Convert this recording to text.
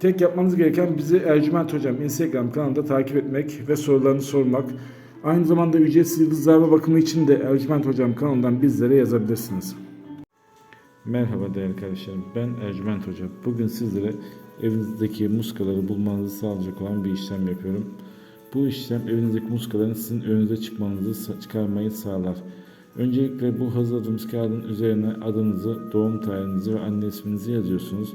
Tek yapmanız gereken bizi Ercüment Hocam Instagram kanalında takip etmek ve sorularını sormak. Aynı zamanda ücretsiz yıldızlarla bakımı için de Ercüment Hocam kanalından bizlere yazabilirsiniz. Merhaba değerli kardeşlerim. Ben Ercüment Hoca. Bugün sizlere evinizdeki muskaları bulmanızı sağlayacak olan bir işlem yapıyorum. Bu işlem evinizdeki muskaların sizin önünüze çıkmanızı çıkarmayı sağlar. Öncelikle bu hazırladığımız kağıdın üzerine adınızı, doğum tarihinizi ve anne isminizi yazıyorsunuz.